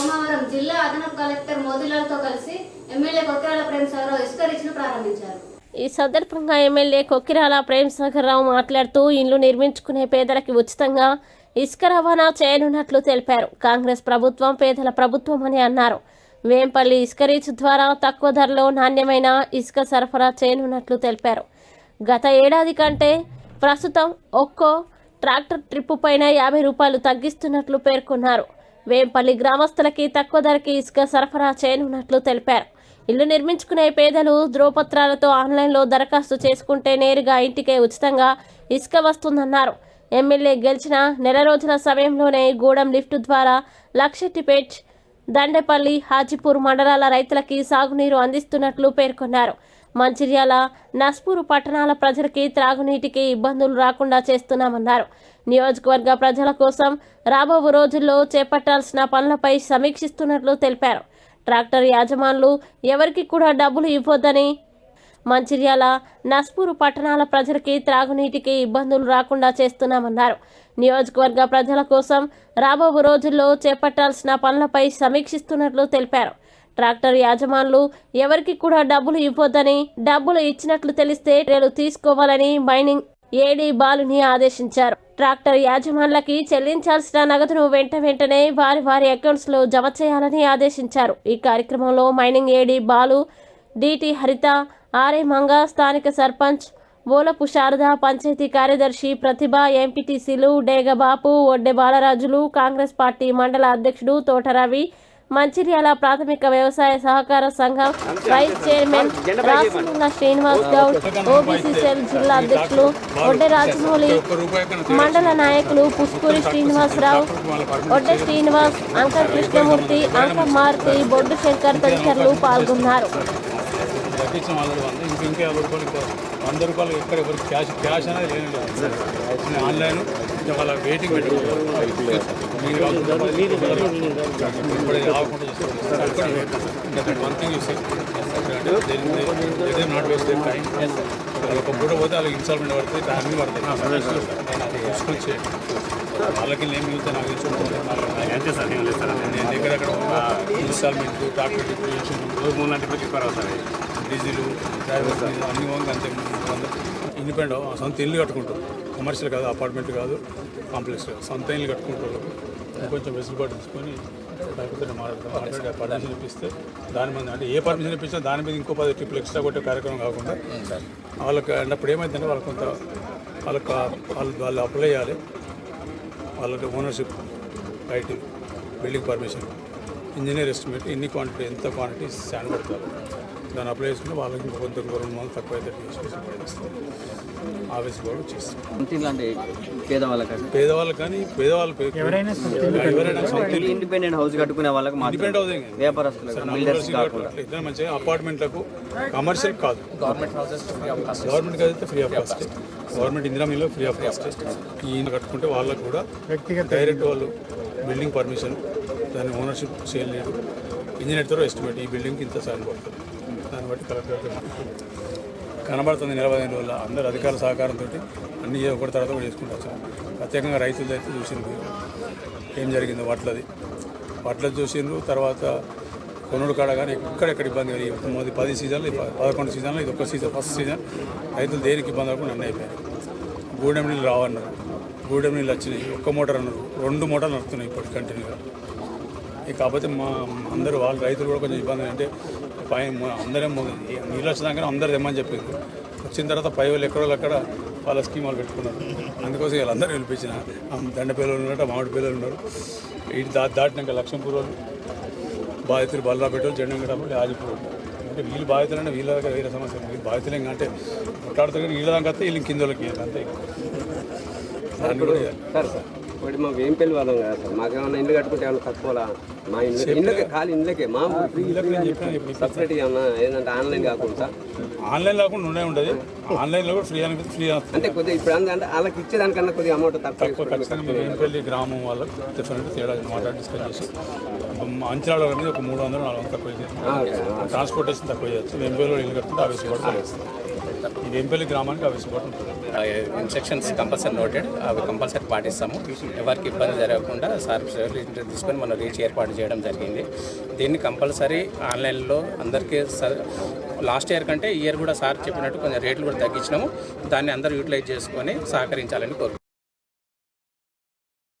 సోమవారం జిల్లా అదనపు కలెక్టర్ మోదీలాల్తో కలిసి ఎమ్మెల్యే కొత్తరాల ప్రేమసాగరావు ఇసుక రీచ్ను ప్రారంభించారు. ఈ సందర్భంగా ఎమ్మెల్యే కొక్కిరాల ప్రేమసాగర్ రావు మాట్లాడుతూ ఇండ్లు నిర్మించుకునే పేదలకి ఉచితంగా ఇసుక రవాణా చేయనున్నట్లు తెలిపారు. కాంగ్రెస్ ప్రభుత్వం పేదల ప్రభుత్వం అని అన్నారు. వేంపల్లి ఇసుక రీచ్ ద్వారా తక్కువ ధరలో నాణ్యమైన ఇసుక సరఫరా చేయనున్నట్లు తెలిపారు. గత ఏడాది కంటే ప్రస్తుతం ఒక్కో ట్రాక్టర్ ట్రిప్పు పైన యాభై రూపాయలు తగ్గిస్తున్నట్లు పేర్కొన్నారు. వేంపల్లి గ్రామస్తులకి తక్కువ ధరకి ఇసుక సరఫరా చేయనున్నట్లు తెలిపారు. ఇల్లు నిర్మించుకునే పేదలు ధ్రువపత్రాలతో ఆన్లైన్లో దరఖాస్తు చేసుకుంటే నేరుగా ఇంటికే ఉచితంగా ఇసుక వస్తుందన్నారు. ఎమ్మెల్యే గెలిచిన నెల రోజుల సమయంలోనే గూడెం లిఫ్ట్ ద్వారా లక్షెట్టిపేట్ దండేపల్లి హాజీపూర్ మండలాల రైతులకి సాగునీరు అందిస్తున్నట్లు పేర్కొన్నారు. మంచిర్యాల నస్పూర్ పట్టణాల ప్రజలకి త్రాగునీటికి ఇబ్బందులు రాకుండా చేస్తున్నామన్నారు. నియోజకవర్గ ప్రజల కోసం రాబో రోజుల్లో చేపట్టాల్సిన పనులపై సమీక్షిస్తున్నట్లు తెలిపారు. ట్రాక్టర్ యాజమానులు ఎవరికి కూడా డబ్బులు ఇవ్వొద్దని మంచిర్యాల నస్పూర్ పట్టణాల ప్రజలకి త్రాగునీటికి ఇబ్బందులు రాకుండా చేస్తున్నామన్నారు. నియోజకవర్గ ప్రజల కోసం రాబో రోజుల్లో చేపట్టాల్సిన పనులపై సమీక్షిస్తున్నట్లు తెలిపారు. ట్రాక్టర్ యాజమానులు ఎవరికి కూడా డబ్బులు ఇవ్వొద్దని డబ్బులు ఇచ్చినట్లు తెలిస్తే చర్యలు తీసుకోవాలని మైనింగ్ ఏడీ బాలుని ఆదేశించారు. ట్రాక్టర్ యాజమాన్లకి చెల్లించాల్సిన నగదును వెంట వెంటనే వారి వారి అకౌంట్స్లో జమ చేయాలని ఆదేశించారు. ఈ కార్యక్రమంలో mining AD Balu DT Haritha RA Manga స్థానిక సర్పంచ్ బోలపు శారద పంచాయతీ కార్యదర్శి ప్రతిభ ఎంపీటీసీలు డేగబాపు ఒడ్డె బాలరాజులు కాంగ్రెస్ పార్టీ మండల అధ్యక్షుడు తోటరవి మంచిర్యాల ప్రాథమిక వ్యవసాయ సహకార సంఘం వైస్ చైర్మన్ రాసులున్న శ్రీనివాస్ గౌడ్ ఓబీసీ సెల్ జిల్లా అధ్యక్షులు ఒడ్డె రాజమౌళి మండల నాయకులు పుష్కూరి శ్రీనివాసరావు ఒడ్డె శ్రీనివాస్ అంకర్ కృష్ణమూర్తి అంకర్ మారుతి బొడ్డు శంకర్ తదితరులు పాల్గొన్నారు. ఆల్రెడీ వంద ఇంక ఇంకా యాభై రూపాయలు వంద రూపాయలు ఎక్కడ ఎవరికి క్యాష్ క్యాష్ అనేది లేని లేదు ఆన్లైన్ వాళ్ళ వెయిటింగ్ పెట్టుకోవాలి నాట్ వేస్ట్ టైం ఒక పూట పోతే వాళ్ళకి ఇన్స్టాల్మెంట్ పడుతుంది టైం పడుతుంది చేయండి వాళ్ళకి ఏం మిగులుతాయి నాకు తెలుసు అంతే సార్ నేను లేదు సార్ నేను దగ్గర అక్కడ ఇన్స్టాల్మెంట్ రోజు మూడు లాంటి ఎక్కువ అవుతుంది డీజిల్ అన్ని పోగా అంతే ఇండిపెండెంట్ సొంత ఇల్లు కట్టుకుంటారు. కమర్షియల్ కాదు అపార్ట్మెంట్ కాదు కాంప్లెక్స్ కాదు. సొంత ఇల్లు కట్టుకుంటారు. కొంచెం వెసులుబాటు తీసుకొని లేకపోతే మాట్లాడి పర్మిషన్ ఇప్పిస్తే దాని మీద అంటే ఏ పర్మిషన్ ఇప్పించినా దాని మీద ఇంకో పది ట్రిప్పులు ఎక్స్ట్రా కొట్టే కార్యక్రమం కాకుండా వాళ్ళకి అన్నప్పుడు ఏమైందంటే వాళ్ళకి కొంత వాళ్ళకి వాళ్ళు వాళ్ళు అప్లై చేయాలి. వాళ్ళకి ownership right building permission engineer estimate ఎన్ని క్వాంటిటీ ఎంత క్వాంటిటీ స్టాండ్ పెడతారు. దాన్ని అప్లై చేసుకుంటే వాళ్ళకి ఇంకో కొంత రెండు మంది తక్కువ అయితే ఆఫీస్ కూడా చేస్తాం. పేదవాళ్ళకి పేదవాళ్ళు కానీ పేదవాళ్ళు ఇండిపెండెంట్ హౌస్ కట్టుకునే వాళ్ళకి అవుతాయి కదా. వ్యాపారస్తులకు మంచిగా అపార్ట్మెంట్లకు కమర్షియల్ కాదు. గవర్నమెంట్ అయితే free of cost government Indira Millo free of cost ఈ ఇల్లు కట్టుకుంటే వాళ్ళకు కూడా డైరెక్ట్ వాళ్ళు బిల్డింగ్ పర్మిషన్ దాని ఓనర్షిప్ సేల్ లేదు ఇంజనీర్తో ఎస్టిమేట్ ఈ బిల్డింగ్కి ఇంత సాయం పడుతుంది. దాన్ని బట్టి కలెక్టర్ కనబడుతుంది నిలబై రోజుల్లో అందరు అధికారుల సహకారంతో అన్ని ఒకటి తర్వాత కూడా చేసుకుంటారు ప్రత్యేకంగా రైతులు అయితే చూసిండ్రు. ఏం జరిగిందో వాటిలది. వాటిలో చూసిండ్రు. తర్వాత కొనుడు కాడ కానీ ఎక్కడెక్కడ ఇబ్బంది కలిగి మొదటి పది సీజన్లు పదకొండు సీజన్లు ఇది ఒక సీజన్ ఫస్ట్ సీజన్. రైతులు దేనికి ఇబ్బంది అవ్వకుండా అన్నీ అయిపోయాయి. గూడెం నీళ్ళు రావన్నారు. గూడెం నీళ్ళు వచ్చినాయి. ఒక్క మోటార్ అన్నారు. రెండు మోటార్లు నడుస్తున్నాయి ఇప్పుడు కంటిన్యూగా. కాకపోతే మా అందరూ వాళ్ళు రైతులు కూడా కొంచెం ఇబ్బంది అంటే పై అందరం నీళ్ళు వచ్చినాక అందరు తెమ్మని చెప్పింది వచ్చిన తర్వాత పై వాళ్ళు ఎక్కడో అక్కడ వాళ్ళ స్కీమ్ వాళ్ళు పెట్టుకున్నారు అందుకోసం వీళ్ళందరూ పిలిపించిన దండ పిల్లలు ఉన్నారు మామిడి పిల్లలు ఉన్నారు ఇటు దా దాటినాక లక్ష్మీపూర్ వాళ్ళు బాధితులు బల్లాపేట వాళ్ళు జెండంగడపల్లి ఆజిపూర్. అంటే వీళ్ళు బాధితులంటే వీళ్ళ దగ్గర వేరే సమస్య. వీళ్ళు బాధితులు ఇంకా అంటే కొట్లాడుతారు కానీ వీళ్ళ దాకా వీళ్ళు కింద వాళ్ళకి అంతే దాన్ని కూడా. సార్ సార్ ఇప్పుడు మా వేంపల్లి వాళ్ళం కదా సార్. మాకేమన్నా ఇల్లు కట్టుకుంటే ఏమన్నా తక్కువలా? మా ఇల్లు ఇళ్ళకే ఖాళీ ఇళ్ళకే మా సపరేట్గా ఏమన్నా ఏంటంటే ఆన్లైన్ కాకుండా ఆన్లైన్ లేకుండా ఉండే ఉండదు ఆన్లైన్లో కూడా ఫ్రీ అనేది ఫ్రీ అంటే కొద్దిగా ఇప్పుడు అంటే వాళ్ళకి ఇచ్చేదానికన్నా కొద్దిగా అమౌంట్ తక్కువ ఖచ్చితంగా ఏం పెళ్ళి గ్రామం వాళ్ళకి డిఫరెంట్ తేడా మాట్లాడి డిస్కస్ చేసి. అంచనాల మీద ఒక మూడు వందలు నాలుగు వందలు తక్కువ ట్రాన్స్పోర్టేషన్ తక్కువ చేయొచ్చు. వెంపేలో ఇల్లు కట్టుకుంటే ఆ వెసులుబాటు చేస్తాం. ఇది గ్రామానికి అవి ఇన్స్ట్రక్షన్స్ కంపల్సరీ నోటెడ్ అవి కంపల్సరీ పాటిస్తాము. ఎవరికి ఇబ్బంది జరగకుండా సార్ తీసుకొని మనం రీచ్ ఏర్పాటు చేయడం జరిగింది. దీన్ని కంపల్సరీ ఆన్లైన్లో అందరికీ లాస్ట్ ఇయర్ కంటే ఈ ఇయర్ కూడా సార్ చెప్పినట్టు కొంచెం రేట్లు కూడా తగ్గించినాము. దాన్ని అందరూ యూటిలైజ్ చేసుకొని సహకరించాలని కోరుకుంటున్నాను